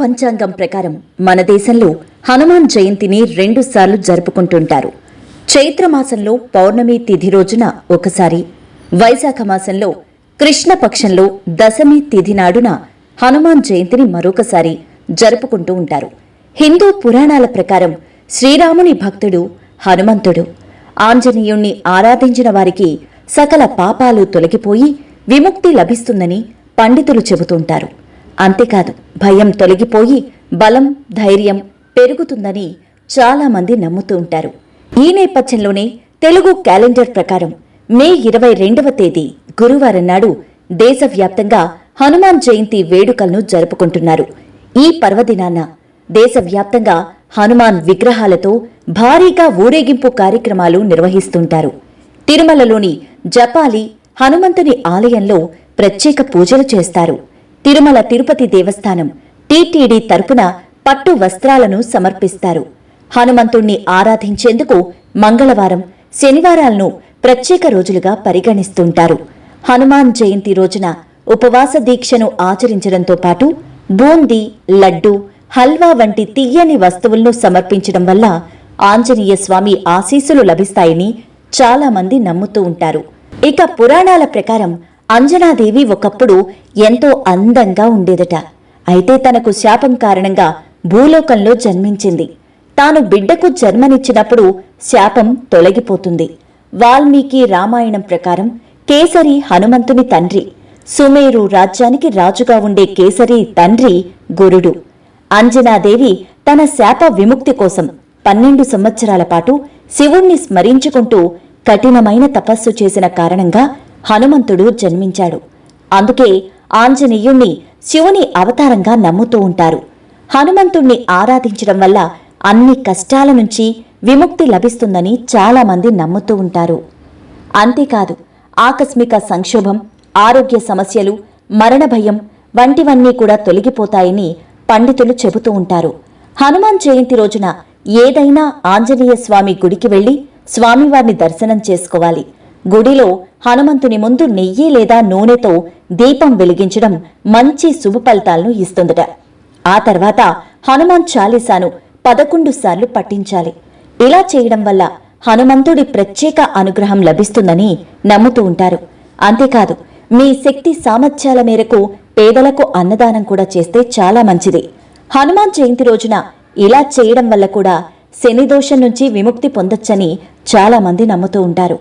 పంచాంగం ప్రకారం మన దేశంలో హనుమాన్ జయంతిని రెండుసార్లు జరుపుకుంటుంటారు. చైత్రమాసంలో పౌర్ణమి తిథి రోజున ఒకసారి వైశాఖ మాసంలో కృష్ణపక్షంలో దశమి తిథి నాడున హనుమాన్ జయంతిని మరొకసారి జరుపుకుంటూ ఉంటారు. హిందూ పురాణాల ప్రకారం శ్రీరాముని భక్తుడు హనుమంతుడు. ఆంజనేయుణ్ణి ఆరాధించిన వారికి సకల పాపాలు తొలగిపోయి విముక్తి లభిస్తుందని పండితులు చెబుతుంటారు. అంతేకాదు భయం తొలగిపోయి బలం ధైర్యం పెరుగుతుందని చాలామంది నమ్ముతూ ఉంటారు. ఈ నేపథ్యంలోనే తెలుగు క్యాలెండర్ ప్రకారం మే ఇరవై రెండవ తేదీ గురువారం నాడు దేశవ్యాప్తంగా హనుమాన్ జయంతి వేడుకలను జరుపుకుంటున్నారు. ఈ పర్వదినాన దేశవ్యాప్తంగా హనుమాన్ విగ్రహాలతో భారీగా ఊరేగింపు కార్యక్రమాలు నిర్వహిస్తుంటారు. తిరుమలలోని జపాలి హనుమంతుని ఆలయంలో ప్రత్యేక పూజలు చేస్తారు. తిరుమల తిరుపతి దేవస్థానం టీటీడీ తరపున పట్టు వస్త్రాలను సమర్పిస్తారు. హనుమంతుణ్ణి ఆరాధించేందుకు మంగళవారం శనివారాలను ప్రత్యేక రోజులుగా పరిగణిస్తుంటారు. హనుమాన్ జయంతి రోజున ఉపవాస దీక్షను ఆచరించడంతో పాటు బూందీ లడ్డు హల్వా వంటి తీయని వస్తువులను సమర్పించడం వల్ల ఆంజనేయ స్వామి ఆశీస్సులు లభిస్తాయని చాలామంది నమ్ముతూ ఉంటారు. ఇక పురాణాల ప్రకారం అంజనాదేవి ఒకప్పుడు ఎంతో అందంగా ఉండేదట. అయితే తనకు శాపం కారణంగా భూలోకంలో జన్మించింది. తాను బిడ్డకు జన్మనిచ్చినప్పుడు శాపం తొలగిపోతుంది. వాల్మీకి రామాయణం ప్రకారం కేసరి హనుమంతుని తండ్రి సుమేరు రాజ్యానికి రాజుగా ఉండే కేసరి తండ్రి గురుడు. అంజనాదేవి తన శాప విముక్తి కోసం పన్నెండు సంవత్సరాల పాటు శివుణ్ణి స్మరించుకుంటూ కఠినమైన తపస్సు చేసిన కారణంగా హనుమంతుడు జన్మించాడు. అందుకే ఆంజనేయుణ్ణి శివుని అవతారంగా నమ్ముతూ ఉంటారు. హనుమంతుణ్ణి ఆరాధించడం వల్ల అన్ని కష్టాల నుంచి విముక్తి లభిస్తుందని చాలామంది నమ్ముతూ ఉంటారు. అంతేకాదు ఆకస్మిక సంక్షోభం ఆరోగ్య సమస్యలు మరణ భయం వంటివన్నీ కూడా తొలగిపోతాయని పండితులు చెబుతూ ఉంటారు. హనుమాన్ జయంతి రోజున ఏదైనా ఆంజనేయ స్వామి గుడికి వెళ్ళి స్వామివారిని దర్శనం చేసుకోవాలి. గుడిలో హనుమంతుని ముందు నెయ్యి లేదా నూనెతో దీపం వెలిగించడం మంచి శుభ ఫలితాలను ఇస్తుందట. ఆ తర్వాత హనుమాన్ చాలీసాను పదకొండు సార్లు పట్టించాలి ఇలా చేయడం వల్ల హనుమంతుడి ప్రత్యేక అనుగ్రహం లభిస్తుందని నమ్ముతూ ఉంటారు. అంతేకాదు మీ శక్తి సామర్థ్యాల మేరకు పేదలకు అన్నదానం కూడా చేస్తే చాలా మంచిది. హనుమాన్ జయంతి రోజున ఇలా చేయడం వల్ల కూడా శని దోషం నుంచి విముక్తి పొందొచ్చని చాలా మంది నమ్ముతూ ఉంటారు.